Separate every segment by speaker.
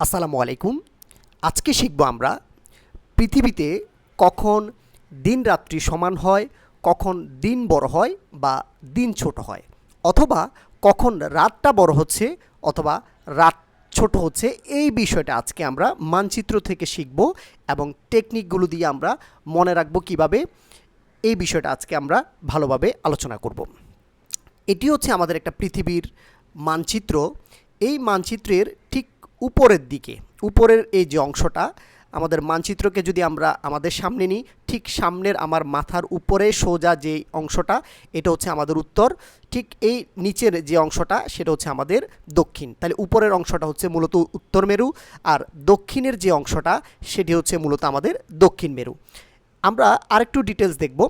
Speaker 1: আসসালামু আলাইকুম। আজকে শিখব আমরা পৃথিবীতে কখন দিন রাত্রি সমান হয়, কখন দিন বড় হয় বা দিন ছোট হয়, অথবা কখন রাতটা বড় হচ্ছে অথবা রাত ছোট হচ্ছে। এই বিষয়টা আজকে আমরা মানচিত্র থেকে শিখব এবং টেকনিকগুলো দিয়ে আমরা মনে রাখব কীভাবে এই বিষয়টা আজকে আমরা ভালোভাবে আলোচনা করব। এটি হচ্ছে আমাদের একটা পৃথিবীর মানচিত্র। এই মানচিত্রের ঠিক উপরের দিকে, উপরের এই যে অংশটা, আমাদের মানচিত্রকে যদি আমরা আমাদের সামনে নিই, ঠিক সামনের আমার মাথার উপরে সোজা যে অংশটা, এটা হচ্ছে আমাদের উত্তর, ঠিক এই নিচের যে অংশটা, সেটা হচ্ছে আমাদের দক্ষিণ। তাহলে উপরের অংশটা হচ্ছে মূলত উত্তর মেরু, আর দক্ষিণের যে অংশটা, সেটি হচ্ছে মূলত আমাদের দক্ষিণ মেরু। আমরা আরেকটু ডিটেলস দেখব।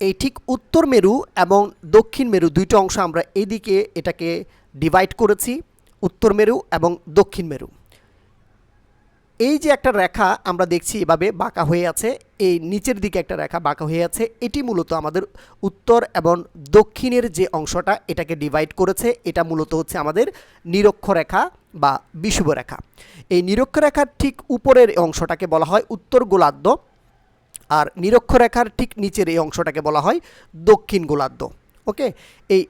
Speaker 1: এই ঠিক উত্তর মেরু এবং দক্ষিণ মেরু দুইটা অংশ আমরা এদিকে এটাকে ডিভাইড করেছি। উত্তর মেরু এবং দক্ষিণ মেরু। এই যে একটা রেখা আমরা দেখছি এভাবে বাঁকা হয়ে আছে, এই নিচের দিকে একটা রেখা বাঁকা হয়ে আছে, এটি মূলত আমাদের উত্তর এবং দক্ষিণের যে অংশটা এটাকে ডিভাইড করেছে, এটা মূলত হচ্ছে আমাদের নিরক্ষরেখা বা বিষুব রেখা। এই নিরক্ষরেখার ঠিক উপরের অংশটাকে বলা হয় উত্তর গোলার্ধ, আর নিরক্ষরেখার ঠিক নিচের এই অংশটাকে বলা হয় দক্ষিণ গোলার্ধ। ওকে? এই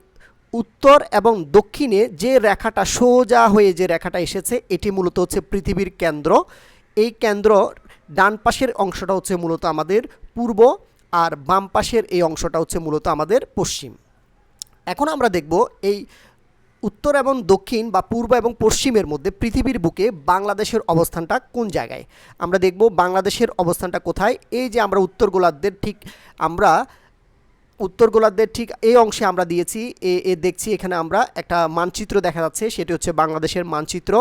Speaker 1: উত্তর এবং দক্ষিণে যে রেখাটা সোজা হয়ে যে রেখাটা এসেছে, এটি মূলত হচ্ছে পৃথিবীর কেন্দ্র। এই কেন্দ্র ডান পাশের অংশটা হচ্ছে মূলত আমাদের পূর্ব আর বাম পাশের এই অংশটা হচ্ছে মূলত আমাদের পশ্চিম। এখন আমরা দেখব এই উত্তর এবং দক্ষিণ বা পূর্ব এবং পশ্চিমের মধ্যে পৃথিবীর বুকে বাংলাদেশের অবস্থানটা কোন জায়গায়? আমরা দেখব বাংলাদেশের অবস্থানটা কোথায়। এই যে আমরা উত্তর গোলার্ধের ঠিক আমরা উত্তর গোলার্ধের ঠিক এই অংশে আমরা দিয়েছি, এ এ দেখছি এখানে আমরা একটা মানচিত্র দেখা যাচ্ছে, সেটি হচ্ছে বাংলাদেশের মানচিত্র।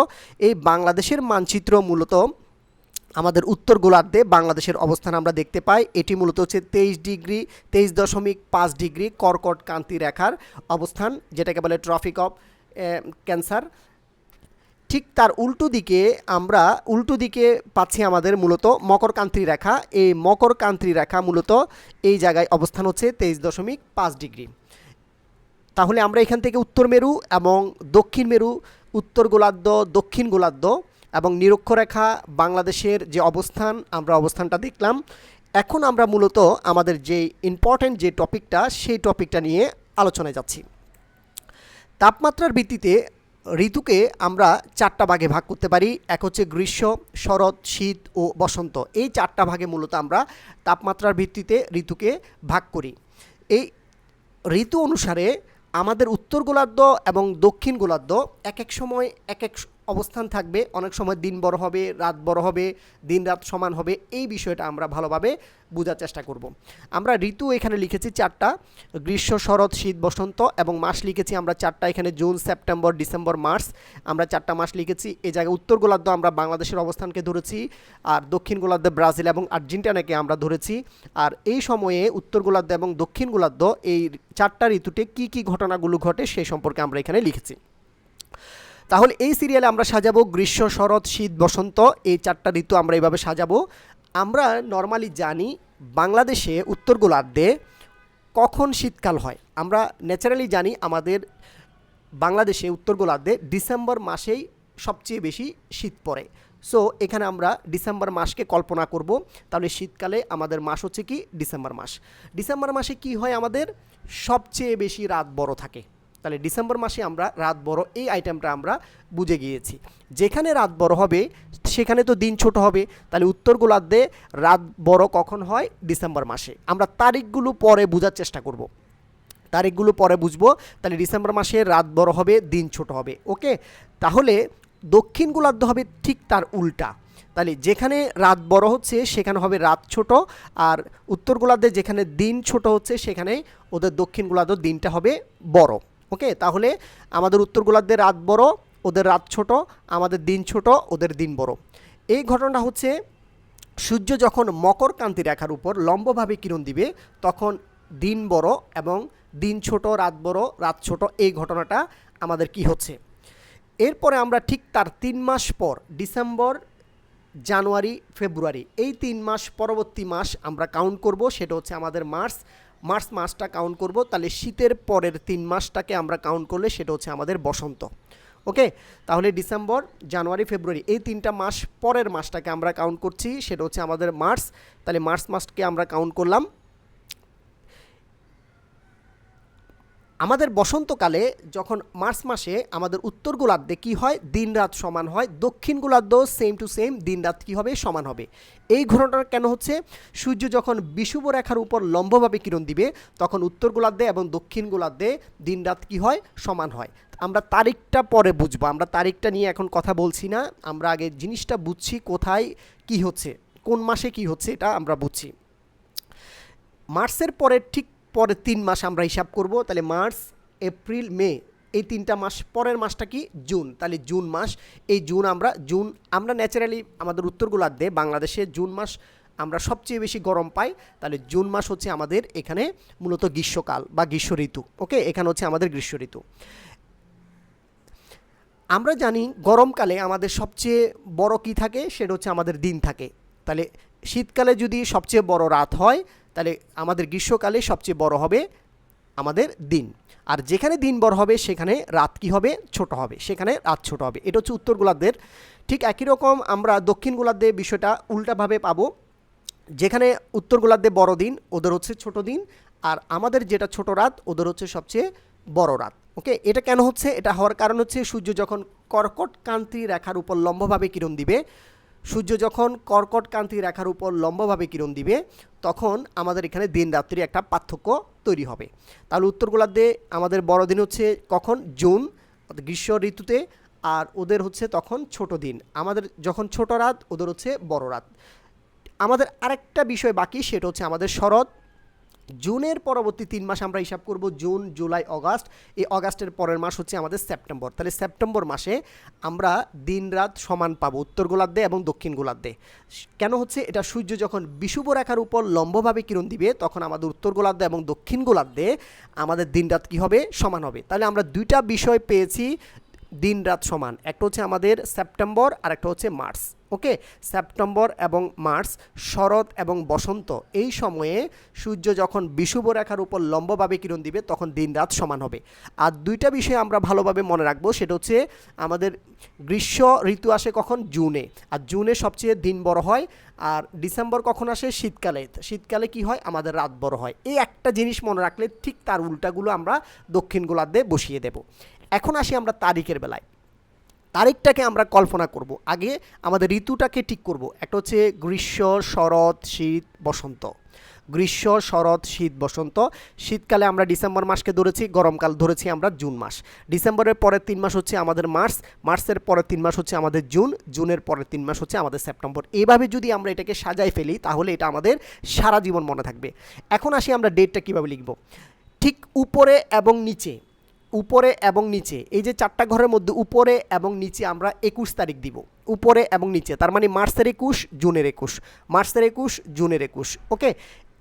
Speaker 1: এই বাংলাদেশের মানচিত্র মূলত আমাদের উত্তর গোলার্ধে বাংলাদেশের অবস্থান আমরা দেখতে পাই। এটি মূলত হচ্ছে তেইশ ডিগ্রি, তেইশ দশমিক পাঁচ ডিগ্রি কর্কট কান্তি রেখার অবস্থান, যেটাকে বলে ট্রফিক অফ ক্যান্সার। ঠিক তার উল্টো দিকে আমরা উল্টো দিকে পাচ্ছি আমাদের মূলত মকরকান্তি রেখা। এই মকরকান্তি রেখা মূলত এই জায়গায় অবস্থান হচ্ছে তেইশ দশমিক পাঁচ ডিগ্রি। তাহলে আমরা এখান থেকে উত্তর মেরু এবং দক্ষিণ মেরু, উত্তর গোলার্ধ, দক্ষিণ গোলার্ধ এবং নিরক্ষরেখা বাংলাদেশের যে অবস্থান, আমরা অবস্থানটা দেখলাম। এখন আমরা মূলত আমাদের যে ইম্পর্ট্যান্ট যে টপিকটা, সেই টপিকটা নিয়ে আলোচনায় যাচ্ছি। তাপমাত্রার ভিত্তিতে ঋতুকে আমরা চারটা ভাগে ভাগ করতে পারি। এক হচ্ছে গ্রীষ্ম, শরৎ, শীত ও বসন্ত। এই চারটা ভাগে মূলত আমরা তাপমাত্রার ভিত্তিতে ঋতুকে ভাগ করি। এই ঋতু অনুসারে আমাদের উত্তর গোলার্ধ এবং দক্ষিণ গোলার্ধ এক এক সময় এক এক অবস্থান থাকবে। অনেক সময় দিন বড় হবে, রাত বড় হবে, দিন রাত সমান হবে। এই বিষয়টা আমরা ভালোভাবে বোঝার চেষ্টা করব। আমরা ঋতু এখানে লিখেছি চারটা। গ্রীষ্ম, শরৎ, শীত, বসন্ত এবং মাস লিখেছি আমরা চারটা। এখানে জুন, সেপ্টেম্বর, ডিসেম্বর, মার্চ আমরা চারটা মাস লিখেছি। এই জায়গায় উত্তর গোলার্ধ আমরা বাংলাদেশের অবস্থানকে ধরেছি আর দক্ষিণ গোলার্ধে ব্রাজিল এবং আর্জেন্টিনাকে আমরা ধরেছি। আর এই সময়ে উত্তর গোলার্ধ এবং দক্ষিণ গোলার্ধ এই চারটা ঋতুতে কি কি ঘটনাগুলো ঘটে সেই সম্পর্কে আমরা এখানে লিখেছি। তাহলে এই সিরিয়ালে আমরা সাজাবো গ্রীষ্ম, শরৎ, শীত, বসন্ত, এই চারটা ঋতু আমরা এইভাবে সাজাবো। আমরা নর্মালি জানি বাংলাদেশে উত্তর গোলার্ধে কখন শীতকাল হয়। আমরা ন্যাচারালি জানি আমাদের বাংলাদেশে উত্তর গোলার্ধে ডিসেম্বর মাসেই সবচেয়ে বেশি শীত পড়ে। সো এখানে আমরা ডিসেম্বর মাসকে কল্পনা করব। তাহলে শীতকালে আমাদের মাস হচ্ছে কি? ডিসেম্বর মাস। ডিসেম্বর মাসে কি হয় আমাদের? সবচেয়ে বেশি রাত বড় থাকে। তাহলে ডিসেম্বর মাসে আমরা রাত বড় এই আইটেমটা আমরা বুঝে গিয়েছি। যেখানে রাত বড় হবে, সেখানে তো দিন ছোট হবে। তাহলে উত্তর গোলার্ধে রাত বড় কখন হয়? ডিসেম্বর মাসে। আমরা তারিখগুলো পরে বোঝার চেষ্টা করব। তারিখগুলো পরে বুঝব। তাহলে ডিসেম্বর মাসে রাত বড় হবে, দিন ছোট হবে। ওকে? তাহলে দক্ষিণ গোলার্ধ হবে ঠিক তার উল্টা। তাহলে যেখানে রাত বড় হচ্ছে, সেখানে হবে রাত ছোট। আর উত্তর গোলার্ধে যেখানে দিন ছোট হচ্ছে, সেখানে ওদের দক্ষিণ গোলার্ধ দিনটা হবে বড়। ওকে তাহলে আমাদের উত্তর গোলার্ধের রাত বড়, ওদের রাত ছোট, আমাদের দিন ছোট, ওদের দিন বড়। এই ঘটনাটা হচ্ছে, সূর্য যখন মকর কান্তি রেখার উপর লম্বভাবে কিরণ দিবে, তখন দিন বড় এবং দিন ছোট, রাত বড়, রাত ছোট, এই ঘটনাটা আমাদের কি হচ্ছে? এরপরে আমরা ঠিক তার তিন মাস পর, ডিসেম্বর, জানুয়ারি, ফেব্রুয়ারি, এই তিন মাস পরবর্তী মাস আমরা কাউন্ট করব, সেটা হচ্ছে আমাদের মার্চ মার্চ মাসটা কাউন্ট করব, তাহলে শীতের পরের তিন মাসটাকে আমরা কাউন্ট করলে সেটা হচ্ছে আমাদের বসন্ত। ওকে তাহলে ডিসেম্বর, জানুয়ারি, ফেব্রুয়ারি, এই তিনটা মাস পরের মাসটাকে আমরা কাউন্ট করছি, সেটা হচ্ছে আমাদের মার্চ। তাহলে মার্চ মাসকে আমরা কাউন্ট করলাম। আমাদের বসন্তকালে যখন মার্চ মাসে আমাদের উত্তর গোলার্ধে কী হয়? দিন রাত সমান হয়। দক্ষিণ গোলার্ধ সেম টু সেম দিন রাত কী হবে? সমান হবে। এই ঘটনাটা কেন হচ্ছে? সূর্য যখন বিষুব রেখার উপর লম্বভাবে কিরণ দিবে, তখন উত্তর গোলার্ধে এবং দক্ষিণ গোলার্ধে দিন রাত কী হয়? সমান হয়। আমরা তারিখটা পরে বুঝব। আমরা তারিখটা নিয়ে এখন কথা বলছি না। আমরা আগে জিনিসটা বুঝছি কোথায়, কি হচ্ছে, কোন মাসে কি হচ্ছে এটা আমরা বুঝছি। মার্চের পরে ঠিক পরের তিন মাস আমরা হিসাব করব, তাহলে মার্চ, এপ্রিল, মে, এই তিনটা মাস, পরের মাসটা কি? জুন। তাহলে জুন মাস, এই জুন আমরা জুন আমরা ন্যাচারালি আমাদের উত্তর গোলার্ধে বাংলাদেশে জুন মাস আমরা সবচেয়ে বেশি গরম পাই, তাহলে জুন মাস হচ্ছে আমাদের এখানে মূলত গ্রীষ্মকাল বা গ্রীষ্ম ঋতু ওকে এখানে হচ্ছে আমাদের গ্রীষ্ম ঋতু। আমরা জানি গরমকালে আমাদের সবচেয়ে বড় কি থাকে? সেটা হচ্ছে আমাদের দিন থাকে। তাহলে শীতকালে যদি সবচেয়ে বড় রাত হয়, তাহলে আমাদের গ্রীষ্মকালে সবচেয়ে বড় হবে আমাদের দিন। আর যেখানে দিন বড় হবে, সেখানে রাত কি হবে? ছোট হবে। সেখানে রাত ছোট হবে। এটা হচ্ছে উত্তর গোলার্ধের। ঠিক একই রকম আমরা দক্ষিণ গোলার্ধে বিষয়টা উল্টাভাবে পাবো। যেখানে উত্তর গোলার্ধে বড় দিন, ওদের হচ্ছে ছোট দিন। আর আমাদের যেটা ছোট রাত, ওদের হচ্ছে সবচেয়ে বড় রাত। ওকে? এটা কেন হচ্ছে? এটা হওয়ার কারণ হচ্ছে সূর্য যখন কর্কট কান্তি রেখার উপর লম্বভাবে কিরণ দিবে সূর্য যখন কর্কট কান্তি রেখার উপর লম্বভাবে কিরণ দিবে, তখন আমাদের এখানে দিন রাত্রি একটা পার্থক্য তৈরি হবে। তাহলে উত্তর গোলার্ধে আমাদের বড়দিন হচ্ছে কখন? জুন গ্রীষ্ম ঋতুতে, আর ওদের হচ্ছে তখন ছোট দিন। আমাদের যখন ছোট রাত, ওদের হচ্ছে বড় রাত। আমাদের আরেকটা বিষয় বাকি, সেটা হচ্ছে আমাদের শরৎ জুনের পরবর্তী তিন মাস আমরা হিসাব করব জুন, জুলাই, অগাস্ট। এই অগাস্টের পরের মাস হচ্ছে আমাদের সেপ্টেম্বর। তাহলে সেপ্টেম্বর মাসে আমরা দিন রাত সমান পাবো উত্তর গোলার্ধে এবং দক্ষিণ গোলার্ধে। কেন হচ্ছে? এটা সূর্য যখন বিষুব রেখার উপর লম্বভাবে কিরণ দিবে, তখন আমাদের উত্তর গোলার্ধে এবং দক্ষিণ গোলার্ধে আমাদের দিন রাত কী হবে? সমান হবে। তাহলে আমরা দুইটা বিষয় পেয়েছি দিন রাত সমান। একটা হচ্ছে আমাদের সেপ্টেম্বর আর একটা হচ্ছে মার্চ। ওকে, সেপ্টেম্বর এবং মার্চ, শরৎ এবং বসন্ত। এই সময়ে সূর্য যখন বিষুব রেখার উপর লম্বভাবে কিরণ দিবে, তখন দিন রাত সমান হবে। আর দুইটা বিষয় আমরা ভালোভাবে মনে রাখব, সেটা হচ্ছে আমাদের গ্রীষ্ম ঋতু আসে কখন? জুনে। আর জুনে সবচেয়ে দিন বড় হয়, আর ডিসেম্বর কখন আসে? শীতকালে। শীতকালে কি হয়? আমাদের রাত বড় হয়। এই একটা জিনিস মনে রাখলে ঠিক তার উল্টাগুলো আমরা দক্ষিণ গোলার্ধে বসিয়ে দেব। এখন আসি আমরা তারিখের বেলায়। তারিখটাকে আমরা কল্পনা করব। আগে আমাদের ঋতুটাকে ঠিক করব। একটা হচ্ছে গ্রীষ্ম, শরৎ, শীত, বসন্ত। গ্রীষ্ম, শরৎ, শীত, বসন্ত। শীতকালে আমরা ডিসেম্বর মাসকে ধরেছি, গরমকাল ধরেছি আমরা জুন মাস। ডিসেম্বরের পরের তিন মাস হচ্ছে আমাদের মার্চ। মার্চের পরের তিন মাস হচ্ছে আমাদের জুন। জুনের পরের তিন মাস হচ্ছে আমাদের সেপ্টেম্বর। এইভাবে যদি আমরা এটাকে সাজাই ফেলি, তাহলে এটা আমাদের সারা জীবন মনে থাকবে। এখন আসি আমরা ডেটটা কীভাবে লিখব। ঠিক উপরে এবং নিচে উপরে এবং নিচে। এই যে চারটা ঘরের মধ্যে উপরে এবং নিচে আমরা একুশ তারিখ দিব। উপরে এবং নিচে, তার মানে মার্চের একুশ, জুনের একুশ। মার্চের একুশ, জুনের একুশ, ওকে?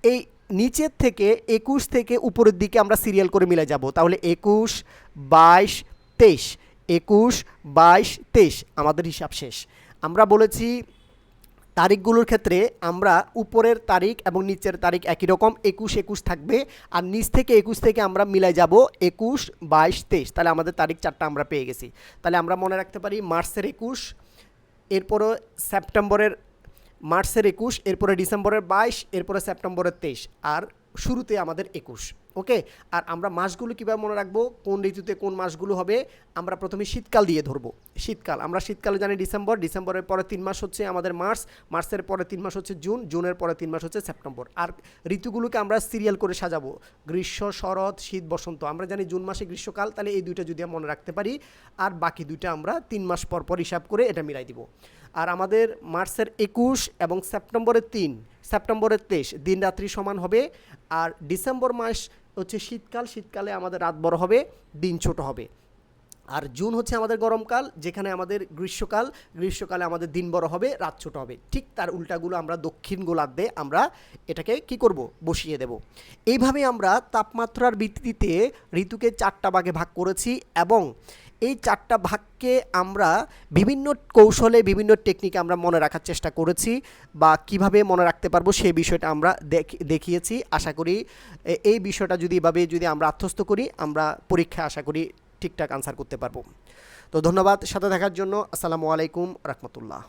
Speaker 1: এই নিচের থেকে একুশ থেকে উপরের দিকে আমরা সিরিয়াল করে মিলে যাব। তাহলে একুশ, বাইশ, তেইশ। একুশ, বাইশ, তেইশ। আমাদের হিসাব শেষ। আমরা বলেছি তারিখগুলোর ক্ষেত্রে আমরা উপরের তারিখ এবং নিচের তারিখ একই রকম, একুশ একুশ থাকবে। আর নিচ থেকে একুশ থেকে আমরা মিলাই যাব একুশ, বাইশ, তেইশ। তাহলে আমাদের তারিখ চারটা আমরা পেয়ে গেছি। তাহলে আমরা মনে রাখতে পারি মার্চের একুশ, এরপরও সেপ্টেম্বরের, মার্চের একুশ, এরপরে ডিসেম্বরের বাইশ, এরপরে সেপ্টেম্বরের তেইশ। আর শুরুতে আমাদের একুশ। ওকে? আর আমরা মাসগুলো কীভাবে মনে রাখব? কোন ঋতুতে কোন মাসগুলো হবে? আমরা প্রথমে শীতকাল দিয়ে ধরবো। শীতকাল। আমরা শীতকালে জানি ডিসেম্বর। ডিসেম্বরের পরে তিন মাস হচ্ছে আমাদের মার্চ। মার্চের পরে তিন মাস হচ্ছে জুন। জুনের পরে তিন মাস হচ্ছে সেপ্টেম্বর। আর ঋতুগুলোকে আমরা সিরিয়াল করে সাজাবো। গ্রীষ্ম, শরৎ, শীত, বসন্ত। আমরা জানি জুন মাসে গ্রীষ্মকাল। তাহলে এই দুইটা যদি মনে রাখতে পারি, আর বাকি দুইটা আমরা তিন মাস পর পর হিসাব করে এটা মিলাই দিব। আর আমাদের মার্চের একুশ এবং সেপ্টেম্বরের তিন, সেপ্টেম্বরের তেইশ দিন রাত্রি সমান হবে। আর ডিসেম্বর মাস হচ্ছে শীতকাল, শীতকালে আমাদের রাত বড় হবে, দিন ছোট হবে। আর জুন হচ্ছে আমাদের গরমকাল, যেখানে আমাদের গ্রীষ্মকাল, গ্রীষ্মকালে আমাদের দিন বড় হবে, রাত ছোট হবে। ঠিক তার উল্টাগুলো আমরা দক্ষিণ গোলার্ধে আমরা এটাকে কি করব? বসিয়ে দেব। এইভাবে আমরা তাপমাত্রার ভিত্তিতে ঋতুকে চারটা ভাগে ভাগ করেছি এবং এই চারটা ভাগকে আমরা বিভিন্ন কৌশলে, বিভিন্ন টেকনিকে আমরা মনে রাখার চেষ্টা করেছি বা কীভাবে মনে রাখতে পারব সেই বিষয়টা আমরা দেখিয়েছি। আশা করি এই বিষয়টা যদি এভাবে যদি আমরা আত্মস্থ করি, আমরা পরীক্ষা আশা করি ঠিকঠাক আনসার করতে পারব। তো ধন্যবাদ সাথে দেখার জন্য। আসসালামু আলাইকুম রহমতুল্লাহ।